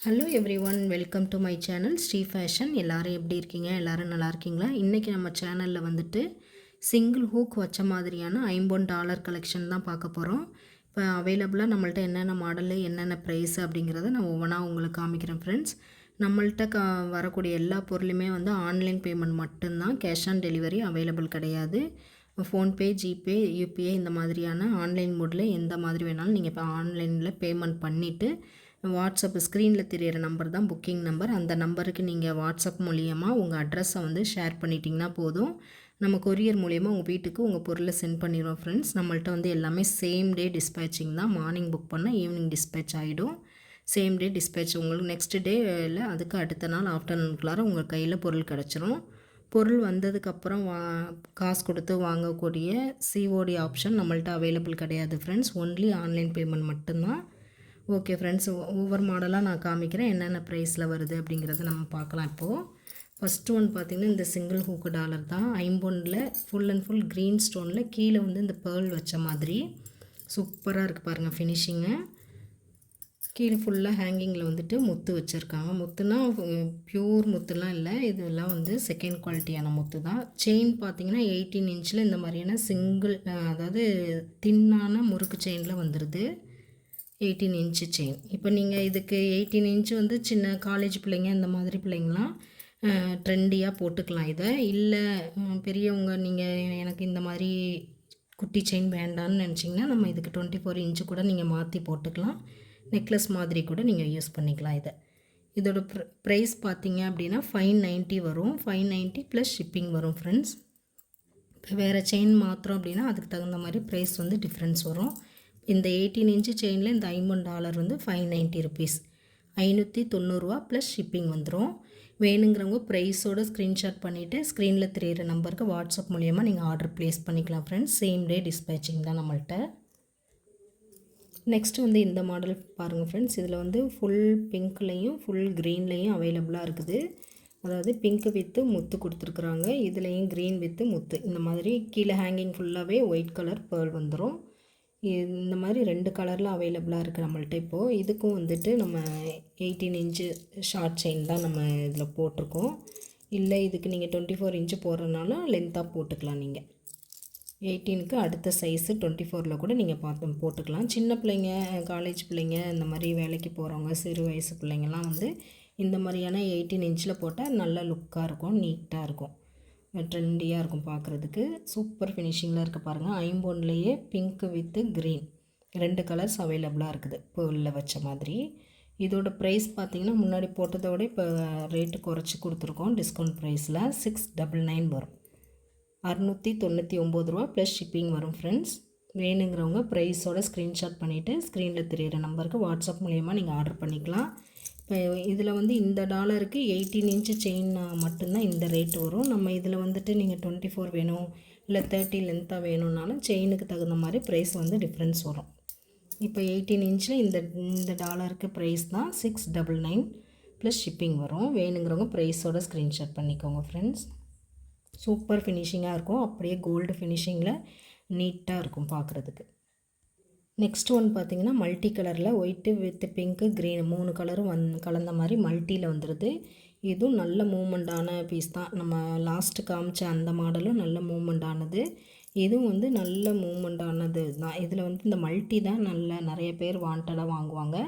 Hello everyone welcome to my channel Sri fashion எல்லோரும் எப்படி இருக்கீங்க? எல்லோரும் நல்லா இருக்கீங்களா? இன்றைக்கி நம்ம சேனலில் வந்துட்டு சிங்கிள் ஹூக் வச்ச மாதிரியான ஐம்பொன் டாலர் கலெக்ஷன் தான் பார்க்க போகிறோம் இப்போ அவைலபிளாக நம்மள்ட்ட என்னென்ன மாடலு என்னென்ன ப்ரைஸ் அப்படிங்கிறத நான் ஒவ்வொன்றா உங்களுக்கு காமிக்கிறேன் ஃப்ரெண்ட்ஸ் நம்மள்ட்ட கா வரக்கூடிய எல்லா பொருளுமே வந்து ஆன்லைன் பேமெண்ட் மட்டும்தான். கேஷ் ஆன் டெலிவரி அவைலபிள் கிடையாது. ஃபோன்பே ஜிபே யூபிஐ இந்த மாதிரியான ஆன்லைன் மோடில் எந்த மாதிரி வேணாலும் நீங்கள் இப்போ ஆன்லைனில் பேமெண்ட் பண்ணிவிட்டு வாட்ஸ்அப் ஸ்க்ரீனில் தெரிகிற நம்பர் தான் புக்கிங் நம்பர் அந்த நம்பருக்கு நீங்கள் வாட்ஸ்அப் மூலியமாக உங்கள் அட்ரஸை வந்து ஷேர் பண்ணிட்டீங்கன்னா போதும். நம்ம கொரியர் மூலியமாக உங்கள் வீட்டுக்கு உங்கள் பொருளை சென்ட் பண்ணிடுவோம் ஃப்ரெண்ட்ஸ் நம்மள்ட்ட வந்து எல்லாமே சேம் டே டிஸ்பேச்சிங் தான். மார்னிங் புக் பண்ணால் ஈவினிங் டிஸ்பேச் ஆகிடும் சேம் டே டிஸ்பேச் உங்களுக்கு நெக்ஸ்ட் இல்லை அதுக்கு அடுத்த நாள் ஆஃப்டர்நூனுக்குள்ளார உங்கள் கையில் பொருள் கிடச்சிரும். பொருள் வந்ததுக்கப்புறம் வா காசு கொடுத்து வாங்கக்கூடிய சிஓடி ஆப்ஷன் நம்மள்ட்ட அவைலபிள் கிடையாது ஃப்ரெண்ட்ஸ் ஒன்லி ஆன்லைன் பேமெண்ட் மட்டும்தான். ஓகே ஃப்ரெண்ட்ஸ் ஒவ்வொரு மாடலாக நான் காமிக்கிறேன். என்னென்ன ப்ரைஸில் வருது அப்படிங்கிறத நம்ம பார்க்கலாம் இப்போது ஃபஸ்ட்டு ஒன் பார்த்திங்கன்னா இந்த சிங்கிள் ஹூக்கு டாலர் தான். ஐம்பொனில் ஃபுல் அண்ட் ஃபுல் க்ரீன் ஸ்டோனில் கீழே வந்து இந்த பேர்ல் வச்ச மாதிரி. சூப்பராக இருக்குது பாருங்கள் ஃபினிஷிங்கு கீழே ஃபுல்லாக ஹேங்கிங்கில் வந்துட்டு முத்து வச்சுருக்காங்க. முத்துனா ப்யூர் முத்துலாம் இல்லை. இதெல்லாம் வந்து செகண்ட் குவாலிட்டியான முத்து தான். செயின் பார்த்தீங்கன்னா எயிட்டீன் இன்ச்சில் இந்த மாதிரியான சிங்கிள் அதாவது தின்னான முறுக்கு செயினில் வந்துடுது எயிட்டீன் இன்ச்சு செயின் இப்போ நீங்கள் இதுக்கு எயிட்டீன் இன்ச்சு வந்து சின்ன காலேஜ் பிள்ளைங்க இந்த மாதிரி பிள்ளைங்களாம் ட்ரெண்டியாக போட்டுக்கலாம் இதை. இல்லை பெரியவங்க நீங்கள் எனக்கு இந்த மாதிரி குட்டி செயின் வேண்டான்னு நினச்சிங்கன்னா நம்ம இதுக்கு டுவெண்ட்டி ஃபோர் இன்ச்சு கூட நீங்கள் மாற்றி போட்டுக்கலாம். நெக்லஸ் மாதிரி கூட நீங்கள் யூஸ் பண்ணிக்கலாம் இதை. இதோட ப்ர ப்ரைஸ் பார்த்தீங்க அப்படின்னா ஃபைவ் நைன்ட்டி வரும். ஃபைவ் நைன்ட்டி ப்ளஸ் ஷிப்பிங் வரும் ஃப்ரெண்ட்ஸ் இப்போ வேறு செயின் மாத்திரம் அப்படின்னா அதுக்கு தகுந்த மாதிரி ப்ரைஸ் வந்து டிஃப்ரென்ஸ் வரும். இந்த எயிட்டீன் இன்ச்சு செயினில் இந்த ஐம்பது டாலர் வந்து ஃபைவ் நைன்ட்டி ருபீஸ் ஐநூற்றி தொண்ணூறுரூவா ப்ளஸ் ஷிப்பிங் வந்துடும் வேணுங்கிறவங்க ப்ரைஸோட ஸ்க்ரீன்ஷாட் பண்ணிவிட்டு ஸ்க்ரீனில் தெரியிற நம்பருக்கு வாட்ஸ்அப் மூலியமாக நீங்கள் ஆர்டர் ப்ளேஸ் பண்ணிக்கலாம் ஃப்ரெண்ட்ஸ் சேம் டே டிஸ்பேச்சிங் தான் நம்மள்கிட்ட நெக்ஸ்ட்டு வந்து இந்த மாடல் பாருங்கள் ஃப்ரெண்ட்ஸ் இதில் வந்து ஃபுல் பிங்க்லேயும் ஃபுல் க்ரீன்லேயும் அவைலபிளாக இருக்குது. அதாவது பிங்க் வித்து முத்து கொடுத்துருக்குறாங்க. இதுலேயும் க்ரீன் வித்து முத்து. இந்த மாதிரி கீழே ஹேங்கிங் ஃபுல்லாகவே ஒயிட் கலர் பேர்ல் வந்துடும் இந்த மாதிரி ரெண்டு கலரில் அவைலபிளாக இருக்குது நம்மள்ட்ட இப்போது இதுக்கும் வந்துட்டு நம்ம எயிட்டீன் இன்ச்சு ஷார்ட் செயின் தான் நம்ம இதில் போட்டிருக்கோம். இல்லை இதுக்கு நீங்கள் டுவெண்ட்டி ஃபோர் இன்ச்சு போடுறதுனால லென்த்தாக போட்டுக்கலாம் நீங்கள் எயிட்டீனுக்கு அடுத்த சைஸு டுவெண்ட்டி ஃபோரில் கூட நீங்கள் பார்த்து போட்டுக்கலாம். சின்ன பிள்ளைங்க காலேஜ் பிள்ளைங்க இந்த மாதிரி வேலைக்கு போகிறவங்க சிறு வயசு பிள்ளைங்கள்லாம் வந்து இந்த மாதிரியான எயிட்டீன் இன்ச்சில் போட்டால் நல்ல லுக்காக இருக்கும் நீட்டாக இருக்கும். ட்ரெண்டியாக இருக்கும் பார்க்குறதுக்கு சூப்பர் ஃபினிஷிங்கில் இருக்க பாருங்கள் ஐம்போன்லேயே பிங்க் வித்து க்ரீன் ரெண்டு கலர்ஸ் அவைலபிளாக இருக்குது. பேர்லில் வச்ச மாதிரி. இதோட ப்ரைஸ் பார்த்திங்கன்னா முன்னாடி போட்டதோட இப்போ ரேட்டு குறைச்சி கொடுத்துருக்கோம். டிஸ்கவுண்ட் ப்ரைஸில் சிக்ஸ் டபுள் நைன் வரும். அறநூற்றி தொண்ணூற்றி ஒம்பது ரூபா ப்ளஸ் ஷிப்பிங் வரும் ஃப்ரெண்ட்ஸ் வேணுங்கிறவங்க ப்ரைஸோட ஸ்க்ரீன்ஷாட் பண்ணிவிட்டு ஸ்க்ரீனில் தெரியிற நம்பருக்கு வாட்ஸ்அப் மூலயமா நீங்கள் ஆர்டர் பண்ணிக்கலாம். இதில் வந்து இந்த டாலருக்கு எயிட்டீன் இன்ச்சு செயின் மட்டும்தான் இந்த ரேட் வரும். நம்ம இதில் வந்துட்டு நீங்கள் டுவெண்ட்டி ஃபோர் வேணும் இல்லை தேர்ட்டி லென்த்தாக வேணும்னாலும் செயினுக்கு தகுந்த மாதிரி ப்ரைஸ் வந்து டிஃப்ரென்ஸ் வரும். இப்போ எயிட்டீன் இன்ச்சில் இந்த இந்த டாலருக்கு ப்ரைஸ் தான் six double nine plus shipping வரும். வேணுங்கிறவங்க ப்ரைஸோட ஸ்க்ரீன்ஷாட் பண்ணிக்கோங்க ஃப்ரெண்ட்ஸ் சூப்பர் ஃபினிஷிங்காக இருக்கும். அப்படியே கோல்டு ஃபினிஷிங்கில் நீட்டாக இருக்கும் பார்க்குறதுக்கு. நெக்ஸ்ட் ஒன் பார்த்தீங்கன்னா மல்டி கலரில் ஒயிட்டு வித் பிங்க்கு க்ரீன் மூணு கலரும் வந் கலந்த மாதிரி மல்ட்டியில் வந்துடுது இதுவும் நல்ல மூமெண்டான பீஸ் தான். நம்ம லாஸ்ட்டு காமிச்ச அந்த மாடலும் நல்ல மூமெண்ட்டானது இதுவும் வந்து நல்ல மூமெண்டானது தான். இதில் வந்து இந்த மல்டி தான் நல்ல நிறைய பேர் வாண்டடாக வாங்குவாங்க.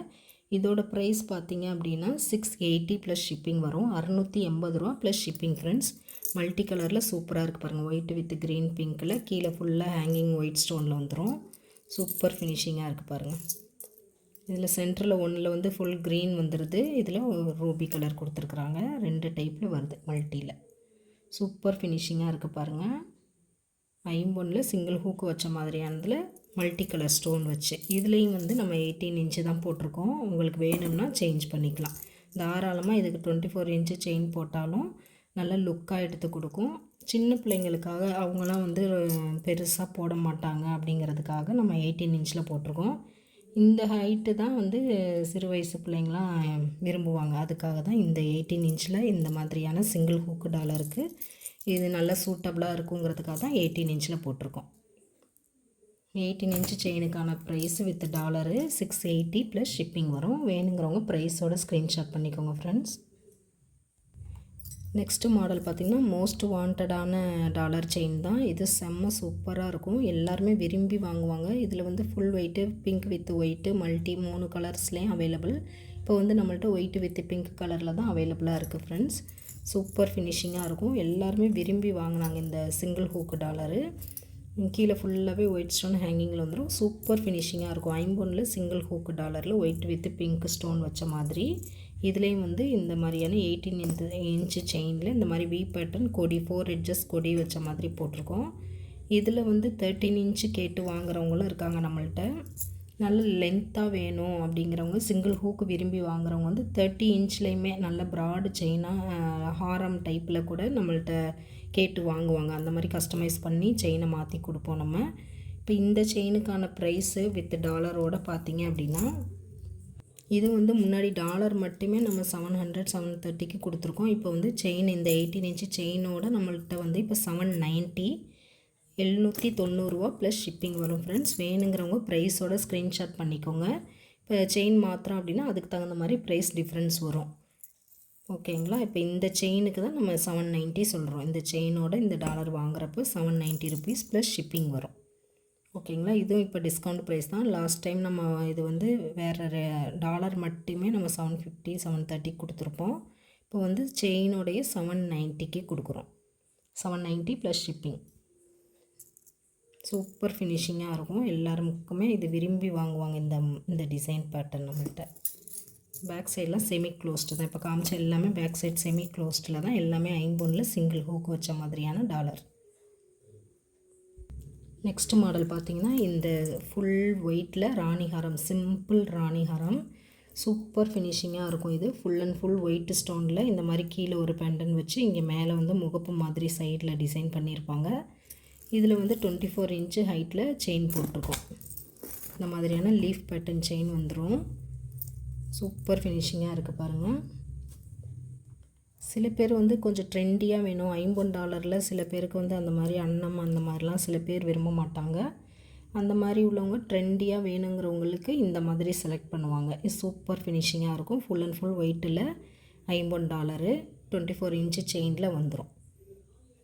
இதோட ப்ரைஸ் பார்த்தீங்க அப்படின்னா சிக்ஸ் எயிட்டி ப்ளஸ் ஷிப்பிங் வரும். அறநூற்றி எண்பது ரூபா ப்ளஸ் ஷிப்பிங் ஃப்ரெண்ட்ஸ் மல்டி கலரில் சூப்பராக இருக்குது பாருங்கள் ஒயிட் வித் க்ரீன் பிங்க்கில் கீழே ஃபுல்லாக ஹேங்கிங் ஒயிட் ஸ்டோனில் வந்துடும் சூப்பர் ஃபினிஷிங்காக இருக்குது பாருங்கள் இதில் சென்டரில் ஒன்றில் வந்து ஃபுல் க்ரீன் வந்துடுது இதில் ரூபி கலர் கொடுத்துருக்குறாங்க. ரெண்டு டைப்பில் வருது மல்ட்டியில் சூப்பர் ஃபினிஷிங்காக இருக்குது பாருங்கள் ஐம்பொன்னில் சிங்கிள் ஹூக்கு வச்ச மாதிரியானதில் மல்டி கலர் ஸ்டோன் வச்சு. இதுலேயும் வந்து நம்ம எயிட்டீன் இன்ச்சு தான் போட்டிருக்கோம். உங்களுக்கு வேணும்னா சேஞ்ச் பண்ணிக்கலாம். தாராளமாக இதுக்கு டுவெண்ட்டி ஃபோர் இன்ச்சு செயின் போட்டாலும் நல்ல லுக்காக எடுத்து கொடுக்கும். சின்ன பிள்ளைங்களுக்காக அவங்களாம் வந்து பெருசாக போட மாட்டாங்க அப்படிங்கிறதுக்காக நம்ம எயிட்டீன் இன்ச்சில் போட்டிருக்கோம். இந்த ஹைட்டு தான் வந்து சிறு வயசு பிள்ளைங்களாம் விரும்புவாங்க. அதுக்காக தான் இந்த எயிட்டீன் இன்ச்சில் இந்த மாதிரியான சிங்கிள் ஹூக்கு டாலருக்கு இது நல்லா சூட்டபுளாக இருக்குங்கிறதுக்காக தான் எயிட்டீன் இன்ச்சில் போட்டிருக்கோம். Eighteen inch செயினுக்கான price with dollar six eighty plus shipping வரும். வேணுங்கிறவங்க ப்ரைஸோட ஸ்க்ரீன்ஷாட் பண்ணிக்கோங்க ஃப்ரெண்ட்ஸ் நெக்ஸ்ட்டு மாடல் பார்த்திங்கன்னா மோஸ்ட் வாண்டடான டாலர் செயின் தான். இது செம்ம சூப்பராக இருக்கும். எல்லாருமே விரும்பி வாங்குவாங்க. இதில் வந்து full white pink with white multi மூணு கலர்ஸ்லேயும் அவைலபிள் இப்போ வந்து நம்மள்ட்ட ஒயிட்டு வித் பிங்க் கலரில் தான் அவைலபிளாக இருக்குது ஃப்ரெண்ட்ஸ் சூப்பர் ஃபினிஷிங்காக இருக்கும். எல்லாருமே விரும்பி வாங்கினாங்க இந்த சிங்கிள் ஹூக்கு டாலரு கீழே ஃபுல்லாகவே ஒயிட் ஸ்டோன் ஹேங்கிங்கில் வந்துடும் சூப்பர் ஃபினிஷிங்காக இருக்கும். ஐம்பொன்னில் சிங்கிள் ஹூக்கு டாலரில் ஒயிட் வித் பிங்க் ஸ்டோன் வச்ச மாதிரி. இதுலேயும் வந்து இந்த மாதிரியான எயிட்டீன் இன்ச் இன்ச்சு செயினில் இந்த மாதிரி வி பேட்டர்ன் கொடி ஃபோர் எட்ஜஸ் கொடி வச்ச மாதிரி போட்டிருக்கோம். இதில் வந்து தேர்ட்டின் இன்ச்சு கேட்டு வாங்குறவங்களும் இருக்காங்க நம்மள்ட்ட. நல்ல லென்த்தாக வேணும் அப்படிங்கிறவங்க சிங்கிள் ஹூக்கு விரும்பி வாங்குறவங்க வந்து தேர்ட்டி இன்ச்லேயுமே நல்ல ப்ராடு செயினாக ஹாரம் டைப்பில் கூட நம்மள்ட்ட கேட்டு வாங்குவாங்க. அந்த மாதிரி கஸ்டமைஸ் பண்ணி செயினை மாற்றி கொடுப்போம் நம்ம. இப்போ இந்த செயினுக்கான ப்ரைஸு வித் டாலரோட பார்த்தீங்க அப்படின்னா இது வந்து முன்னாடி டாலர் மட்டுமே நம்ம செவன் ஹண்ட்ரட் செவன் தேர்ட்டிக்கு கொடுத்துருக்கோம். இப்போ வந்து செயின் இந்த எயிட்டீன் இன்ச்சு செயினோட நம்மள்கிட்ட வந்து இப்போ செவன் நைன்ட்டி எழுநூற்றி தொண்ணூறுரூவா ப்ளஸ் ஷிப்பிங் வரும் ஃப்ரெண்ட்ஸ் வேணுங்கிறவங்க ப்ரைஸோட ஸ்க்ரீன்ஷாட் பண்ணிக்கோங்க. இப்போ செயின் மாத்திரம் அப்படின்னா அதுக்கு தகுந்த மாதிரி ப்ரைஸ் டிஃப்ரென்ஸ் வரும். ஓகேங்களா? இப்போ இந்த செயினுக்கு தான் நம்ம செவன் நைன்ட்டி சொல்கிறோம் இந்த செயினோட இந்த டாலர் வாங்குறப்போ seven ninety rupees plus shipping வரும். ஓகேங்களா? இதுவும் இப்போ டிஸ்கவுண்ட் ப்ரைஸ் தான். லாஸ்ட் டைம் நம்ம இது வந்து வேறு டாலர் மட்டுமே நம்ம செவன் ஃபிஃப்டி செவன் தேர்ட்டி கொடுத்துருப்போம். இப்போ வந்து செயினோடைய செவன் நைன்ட்டிக்கு கொடுக்குறோம். Seven ninety plus shipping super ஃபினிஷிங்காக இருக்கும். எல்லாருக்குமே இது விரும்பி வாங்குவாங்க இந்த இந்த டிசைன் பேட்டர்ன் நம்மள்கிட்ட பேக் சைடெலாம் செமி க்ளோஸ்டு தான். இப்போ காமிச்ச எல்லாமே பேக் சைட் செமி க்ளோஸ்டில் தான் எல்லாமே ஐம்பொன்னில் சிங்கிள் ஹூக் வச்ச மாதிரியான டாலர் நெக்ஸ்ட் மாடல் பார்த்திங்கன்னா இந்த ஃபுல் ஒயிட்டில் ராணிஹாரம் சிம்பிள் ராணிஹாரம் சூப்பர் ஃபினிஷிங்காக இருக்கும் இது. ஃபுல் அண்ட் ஃபுல் ஒயிட் ஸ்டோனில் இந்த மாதிரி கீழே ஒரு பெண்டன் வச்சு இங்கே மேலே வந்து முகப்பு மாதிரி சைடில் டிசைன் பண்ணியிருப்பாங்க இதில் வந்து டுவெண்ட்டி ஃபோர் இன்ச்சு ஹைட்டில் செயின் போட்டிருக்கோம். இந்த மாதிரியான லீஃப் பேட்டர்ன் செயின் வந்துடும் சூப்பர் ஃபினிஷிங்காக இருக்குது பாருங்கள் சில பேர் வந்து கொஞ்சம் ட்ரெண்டியாக வேணும். ஐம்பொன் டாலரில் சில பேருக்கு வந்து அந்த மாதிரி அன்னம் அந்த மாதிரிலாம் சில பேர் விரும்ப மாட்டாங்க. அந்த மாதிரி உள்ளவங்க ட்ரெண்டியாக வேணுங்கிறவங்களுக்கு இந்த மாதிரி செலக்ட் பண்ணுவாங்க. சூப்பர் ஃபினிஷிங்காக இருக்கும். ஃபுல் அண்ட் ஃபுல் ஒயிட்டில் ஐம்பொன் டாலரு டுவெண்ட்டி ஃபோர் இன்ச்சு செயினில் வந்துடும்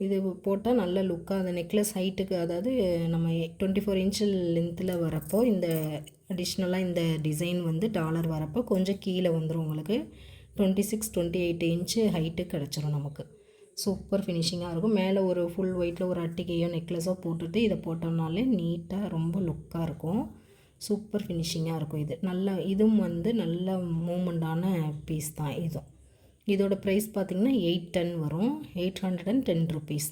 இது போட்டால் நல்ல லுக்காக அந்த நெக்லஸ் ஹைட்டுக்கு அதாவது நம்ம டுவெண்ட்டி ஃபோர் இன்ச்சு லென்த்தில் வரப்போ இந்த அடிஷ்னலாக இந்த டிசைன் வந்து டாலர் வரப்போ கொஞ்சம் கீழே வந்துடும் உங்களுக்கு. Twenty six twenty eight inch height கிடச்சிரும் நமக்கு. சூப்பர் ஃபினிஷிங்காக இருக்கும். மேலே ஒரு ஃபுல் ஒயிட்டில் ஒரு அட்டிகையோ நெக்லஸோ போட்டுட்டு இதை போட்டோம்னாலே நீட்டாக ரொம்ப லுக்காக இருக்கும். சூப்பர் ஃபினிஷிங்காக இருக்கும் இது. நல்ல இதுவும் வந்து நல்ல மூமெண்டான பீஸ் தான் இதுவும் இதோட ப்ரைஸ் பார்த்திங்கன்னா எயிட் டென் வரும். Eight hundred and ten rupees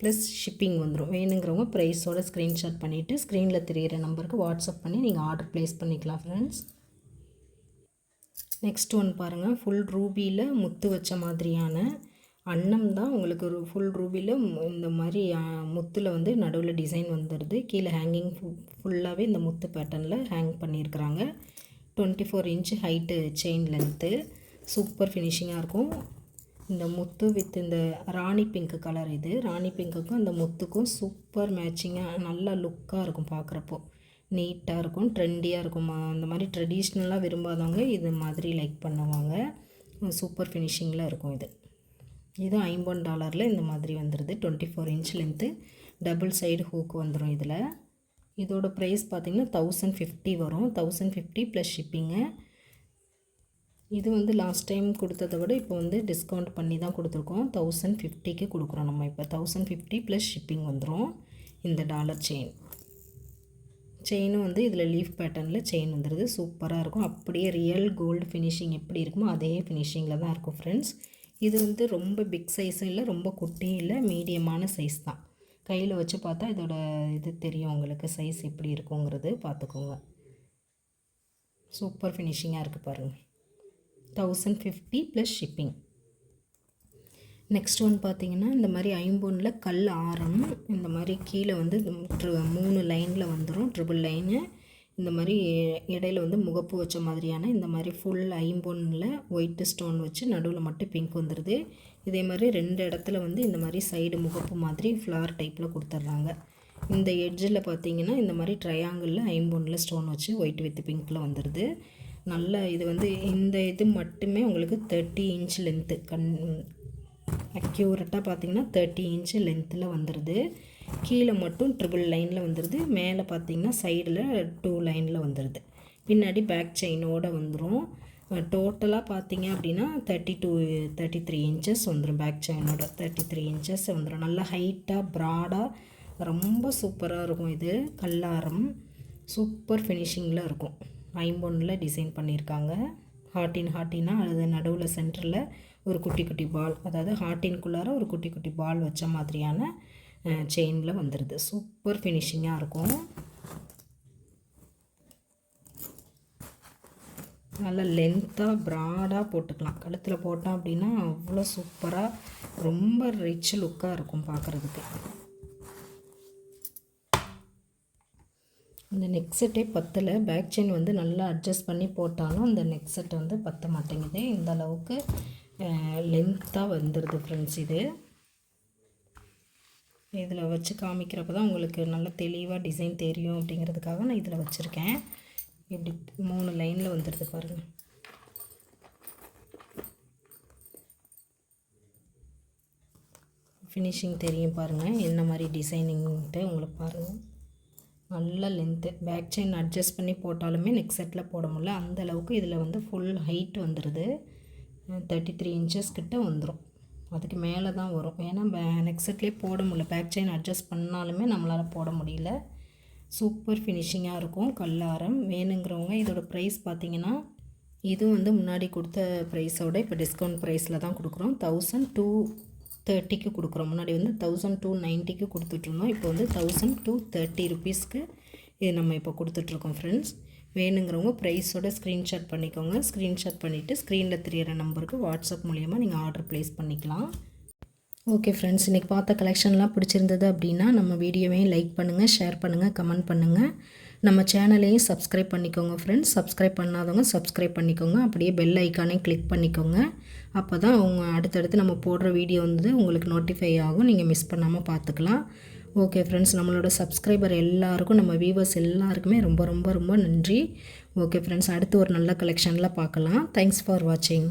plus shipping வந்துடும் வேணுங்கிறவங்க ப்ரைஸோட ஸ்க்ரீன்ஷாட் பண்ணிவிட்டு ஸ்க்ரீனில் தெரிகிற நம்பருக்கு வாட்ஸ்அப் பண்ணி நீங்கள் ஆர்டர் ப்ளேஸ் பண்ணிக்கலாம் ஃப்ரெண்ட்ஸ் நெக்ஸ்ட் ஒன் பாருங்கள் ஃபுல் ரூபியில் முத்து வச்ச மாதிரியான அன்னம் தான் உங்களுக்கு ஒரு ஃபுல் ரூபியில் இந்த மாதிரி முத்தில் வந்து நடுவில் டிசைன் வந்துடுது கீழே ஹேங்கிங் ஃபுல்லாகவே இந்த முத்து பேட்டர்னில் ஹேங் பண்ணியிருக்கிறாங்க twenty four inch height chain length super ஃபினிஷிங்காக இருக்கும். இந்த முத்து வித் இந்த ராணி பிங்க் கலர் இது. ராணி பிங்க்குக்கும் இந்த முத்துக்கும் சூப்பர் மேட்சிங்காக நல்லா லுக்காக இருக்கும் பார்க்குறப்போ. நீட்டாக இருக்கும் ட்ரெண்டியாக இருக்கும் அந்த மாதிரி ட்ரெடிஷ்னலாக விரும்பாதவங்க இது மாதிரி லைக் பண்ணுவாங்க. சூப்பர் ஃபினிஷிங்கில் இருக்கும் இது. இது ஐம்பது டாலரில் இந்த மாதிரி வந்துடுது twenty four inch length double side hook வந்துடும் இதில். இதோட ப்ரைஸ் பார்த்திங்கன்னா தௌசண்ட் ஃபிஃப்டி வரும். தௌசண்ட் ஃபிஃப்டி ப்ளஸ் ஷிப்பிங்கு இது வந்து லாஸ்ட் டைம் கொடுத்ததை விட இப்போ வந்து டிஸ்கவுண்ட் பண்ணி தான் கொடுத்துருக்கோம். தௌசண்ட் ஃபிஃப்டிக்கு கொடுக்குறோம் நம்ம இப்போ. தௌசண்ட் ஃபிஃப்டி ப்ளஸ் ஷிப்பிங் வந்துடும் இந்த டாலர் செயின் செயினும் வந்து இதில் லீஃப் பேட்டர்னில் செயின் வந்துடுது சூப்பராக இருக்கும். அப்படியே ரியல் கோல்டு ஃபினிஷிங் எப்படி இருக்குமோ அதே ஃபினிஷிங்கில் தான் இருக்கும் ஃப்ரெண்ட்ஸ் இது வந்து ரொம்ப பிக் சைஸும் இல்லை ரொம்ப குட்டியும் இல்லை மீடியமான சைஸ் தான். கையில் வச்சு பார்த்தா இதோட இது தெரியும் உங்களுக்கு சைஸ் எப்படி இருக்குங்கிறது. பார்த்துக்கோங்க. சூப்பர் ஃபினிஷிங்காக இருக்குது பாருங்கள் thousand fifty plus shipping next one பார்த்திங்கன்னா இந்த மாதிரி ஐம்பொன்னில் கல் ஆரம் இந்த மாதிரி கீழே வந்து மூணு லைனில் வந்துடும் ட்ரிபிள் லைனு இந்த மாதிரி இடையில வந்து முகப்பு வச்ச மாதிரியான இந்த மாதிரி ஃபுல் ஐம்பொன்னில் ஒயிட்டு ஸ்டோன் வச்சு நடுவில் மட்டும் பிங்க் வந்துடுது இதே மாதிரி ரெண்டு இடத்துல வந்து இந்த மாதிரி சைடு முகப்பு மாதிரி ஃப்ளார் டைப்பில் கொடுத்துட்றாங்க இந்த எட்ஜில் பார்த்தீங்கன்னா இந்த மாதிரி ட்ரையாங்கிளில் ஐம்பொன்னில் ஸ்டோன் வச்சு ஒயிட் வித் பிங்க்கில் வந்துடுது நல்ல இது வந்து இந்த இது மட்டுமே உங்களுக்கு தேர்ட்டி இன்ச் லென்த்து கண் அக்யூரட்டாக பார்த்தீங்கன்னா தேர்ட்டி இன்ச்சு லென்த்தில் வந்துடுது கீழே மட்டும் ட்ரிபிள் லைனில் வந்துடுது மேலே பார்த்தீங்கன்னா சைடில் டூ லைனில் வந்துடுது பின்னாடி பேக் செயினோடு வந்துடும் டோட்டலாக பார்த்தீங்க அப்படின்னா thirty two thirty three inches வந்துடும் பேக் செயினோட தேர்ட்டி த்ரீ இன்ச்சஸ் வந்துடும் நல்லா ஹைட்டாக ப்ராடாக ரொம்ப சூப்பராக இருக்கும் இது. கல்லாரம். சூப்பர் ஃபினிஷிங்கில் இருக்கும். ஐம்பொன்னில் டிசைன் பண்ணியிருக்காங்க. ஹார்ட்டின் ஹார்ட்டினா அது நடுவில் சென்டரில் ஒரு குட்டி குட்டி பால் அதாவது ஹார்ட்டின்குள்ளார ஒரு குட்டி குட்டி பால் வச்ச மாதிரியான செயினில் வந்துடுது சூப்பர் ஃபினிஷிங்காக இருக்கும். நல்லா லென்த்தாக ப்ராடாக போட்டுக்கலாம். கழுத்தில் போட்டோம் அப்படின்னா அவ்வளோ சூப்பராக ரொம்ப ரிச் லுக்காக இருக்கும் பார்க்குறதுக்கு இந்த நெக் செட்டே பத்தில். பேக் செயின் வந்து நல்லா அட்ஜஸ்ட் பண்ணி போட்டாலும் இந்த நெக் செட் வந்து பத்த மாட்டேங்குது. இந்த அளவுக்கு லென்த்தாக வந்துடுது ஃப்ரெண்ட்ஸ் இது. இதில் வச்சு காமிக்கிறப்ப தான் உங்களுக்கு நல்ல தெளிவாக டிசைன் தெரியும் அப்படிங்கிறதுக்காக நான் இதில் வச்சுருக்கேன். இப்படி மூணு லைனில் வந்துடுது பாருங்கள் ஃபினிஷிங் தெரியும் பாருங்கள் என்ன மாதிரி டிசைனிங்ட்டு உங்களுக்கு பாருங்கள் நல்ல லென்த்து பேக் செயின் அட்ஜஸ்ட் பண்ணி போட்டாலுமே நெக் செட்டில் போட முடியல. அந்த அளவுக்கு இதில் வந்து ஃபுல் ஹைட் வந்துடுது தேர்ட்டி த்ரீ இன்ச்சஸ் கிட்ட வந்துடும் அதுக்கு மேலே தான் வரும். ஏன்னா நெக் செட்லேயே போட முடியல. பேக் செயின் அட்ஜஸ்ட் பண்ணாலுமே நம்மளால் போட முடியல. சூப்பர் ஃபினிஷிங்காக இருக்கும் கல்லாரம். வேணுங்கிறவங்க இதோட ப்ரைஸ் பார்த்தீங்கன்னா இது வந்து முன்னாடி கொடுத்த ப்ரைஸோட இப்போ டிஸ்கவுண்ட் ப்ரைஸில் தான் கொடுக்குறோம். தௌசண்ட் டூ தேர்ட்டிக்கு கொடுக்குறோம். முன்னாடி வந்து தௌசண்ட் டூ நைன்ட்டிக்கு கொடுத்துட்ருந்தோம். இப்போ வந்து தௌசண்ட் டூ தேர்ட்டி ருபீஸ்க்கு இது நம்ம இப்போ கொடுத்துட்ருக்கோம் ஃப்ரெண்ட்ஸ் வேணுங்கிறவங்க ப்ரைஸோட ஸ்க்ரீன்ஷாட் பண்ணிக்கோங்க. ஸ்க்ரீன்ஷாட் பண்ணிவிட்டு ஸ்க்ரீனில் தெரியற நம்பருக்கு வாட்ஸ்அப் மூலியமாக நீங்கள் ஆர்டர் ப்ளேஸ் பண்ணிக்கலாம். ஓகே ஃப்ரெண்ட்ஸ் இன்றைக்கி பார்த்த கலெக்ஷன்லாம் பிடிச்சிருந்தது அப்படின்னா நம்ம வீடியோவையும் லைக் பண்ணுங்கள் ஷேர் பண்ணுங்கள் கமெண்ட் பண்ணுங்கள் நம்ம சேனலையும் சப்ஸ்கிரைப் பண்ணிக்கோங்க ஃப்ரெண்ட்ஸ் சப்ஸ்கிரைப் பண்ணாதவங்க சப்ஸ்கிரைப் பண்ணிக்கோங்க. அப்படியே பெல் ஐக்கானே கிளிக் பண்ணிக்கோங்க. அப்போ தான் அவங்க அடுத்தடுத்து நம்ம போடுற வீடியோ வந்து உங்களுக்கு நோட்டிஃபை ஆகும். நீங்கள் மிஸ் பண்ணாமல் பார்த்துக்கலாம் ஓகே ஃப்ரெண்ட்ஸ் நம்மளோட சப்ஸ்கிரைபர் எல்லாருக்கும் நம்ம வியூவர்ஸ் எல்லாருக்குமே ரொம்ப ரொம்ப ரொம்ப நன்றி. ஓகே ஃப்ரெண்ட்ஸ் அடுத்து ஒரு நல்ல கலெக்ஷனில் பார்க்கலாம் தேங்க்ஸ் ஃபார் வாட்சிங்